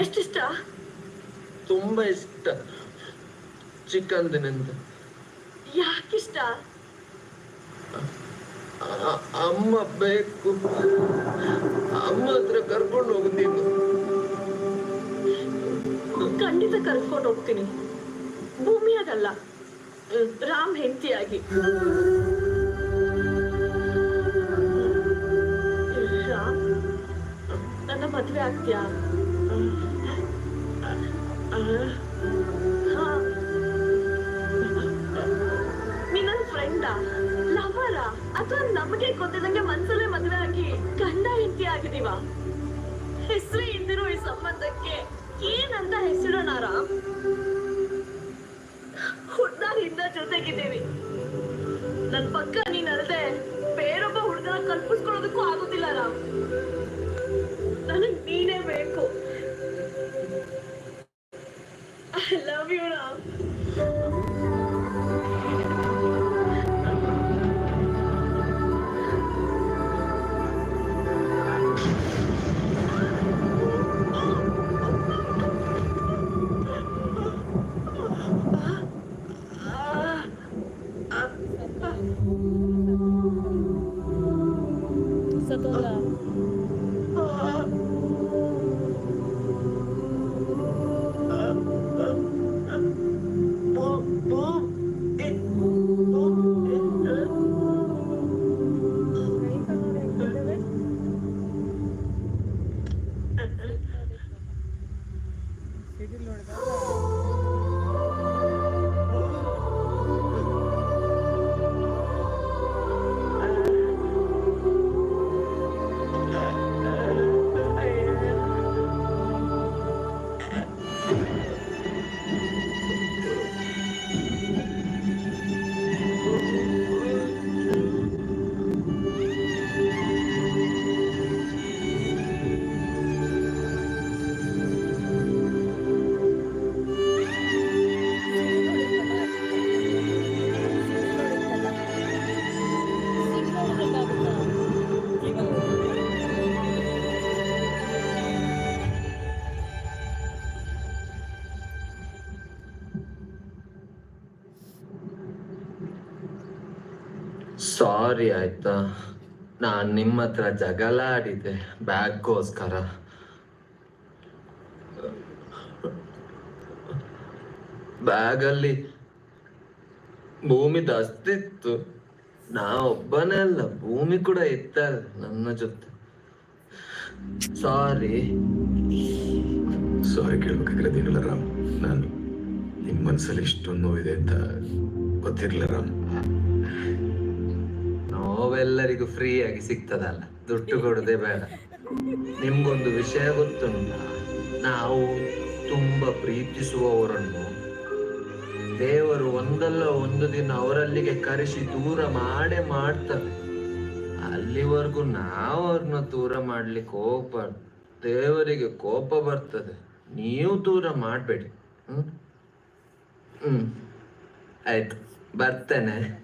ಎಷ್ಟಿಷ್ಟ? ತುಂಬಾ ಇಷ್ಟ. ಚಿಕ್ಕಂದಿನಿಂದ ಯಾಕಿಷ್ಟ? ಅಮ್ಮ ಬೇಕು. ಅಮ್ಮ ಹತ್ರ ಕರ್ಕೊಂಡು ಹೋಗ್ತೀನಿ. ಖಂಡಿತ ಕರ್ಕೊಂಡು ಹೋಗ್ತೀನಿ. ಭೂಮಿಯಾಗಲ್ಲ ರಾಮ್ ಹೆಂಡತಿಯಾಗಿ. ಮದ್ವೆ ಆಗ್ತೀಯಾ ನನ್ನ ಫ್ರೆಂಡಾ ಲವರಾ ಅಥವಾ ನಮಗೆ ಗೊತ್ತಿದಂಗೆ ಮನ್ಸಲ್ಲೇ ಮದ್ವೆ ಆಗಿ ಗಂಡ ಹೆಂಡತಿ ಆಗಿದೀವ ಹೆಸರೇ ಇದ್ದಿರೋ ಈ ಸಂಬಂಧಕ್ಕೆ ಏನಂತ ಹೆಸರೋಣಾರ ಹುಡ್ದಾರಿಂದ ಜೊತೆಗಿದ್ದೀವಿ ನನ್ ಪಕ್ಕ ನೀನ್ ಬೇರೊಬ್ಬ ಹುಡುಗನ ಕಲ್ಪಿಸ್ಕೊಳ್ಳೋದಕ್ಕೂ ಆಗೋದಿಲ್ಲ sa dula. Şekil orada. ಸಾರಿ ಆಯ್ತಾ. ನಾನ್ ನಿಮ್ಮ ಹತ್ರ ಜಗಳ ಆಡಿದೆ ಬ್ಯಾಗ್ಗೋಸ್ಕರ. ಬ್ಯಾಗಲ್ಲಿ ಭೂಮಿ ದಸ್ತಿತ್ತು. ನಾ ಒಬ್ಬನೇ ಅಲ್ಲ, ಭೂಮಿ ಕೂಡ ಇತ್ತ ನನ್ನ ಜೊತೆ. ಸಾರಿ ಸಾರಿ ಕೇಳ್ಬೇಕಾಗಿರೋದೇನಿಲ್ಲ ರಾಮ್. ನಾನು ನಿಮ್ಮ ಮನಸ್ಸಲ್ಲಿ ಇಷ್ಟೊಂದು ನೋವಿದೆ ಅಂತ ಗೊತ್ತಿರಲಿಲ್ಲ ರಾಮ್. ನೋವೆಲ್ಲರಿಗೂ ಫ್ರೀ ಆಗಿ ಸಿಗ್ತದಲ್ಲ. ದುಡ್ಡು ಕೊಡದೆ ಬೇಡ. ನಿಮ್ಗೊಂದು ವಿಷಯ ಗೊತ್ತುಂಟ? ನಾವು ತುಂಬಾ ಪ್ರೀತಿಸುವವರನ್ನು. ದೇವರು ಒಂದಲ್ಲ ಒಂದು ದಿನ ಅವರಲ್ಲಿಗೆ ಕರೆಸಿ ದೂರ ಮಾಡೇ ಮಾಡ್ತಾರೆ. ಅಲ್ಲಿವರೆಗೂ ನಾವು ಅವ್ರನ್ನ ದೂರ ಮಾಡ್ಲಿಕ್ಕೆ ಹೋಗ್ಬಾರ್ದು. ದೇವರಿಗೆ ಕೋಪ ಬರ್ತದೆ. ನೀವು ದೂರ ಮಾಡಬೇಡಿ. ಹ್ಮ್? ಹ್ಮ್. ಆಯ್ತು. ಬರ್ತೇನೆ.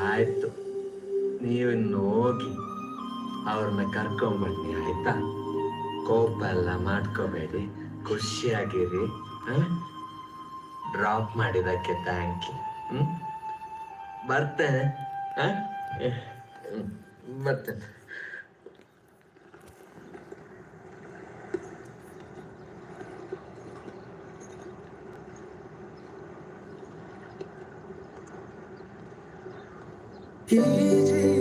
ಆಯ್ತು. ನೀವಿನ್ನು ಹೋಗಿ ಅವ್ರನ್ನ ಕರ್ಕೊಂಬನ್ನಿ, ಆಯ್ತಾ? ಕೋಪ ಎಲ್ಲ ಮಾಡ್ಕೋಬೇಡಿ. ಖುಷಿಯಾಗಿರಿ ಡ್ರಾಪ್ ಮಾಡಿದಕ್ಕೆ ಥ್ಯಾಂಕ್ ಯು ಹ್ಮ್? ಬರ್ತೇನೆ, ಹ? 一起。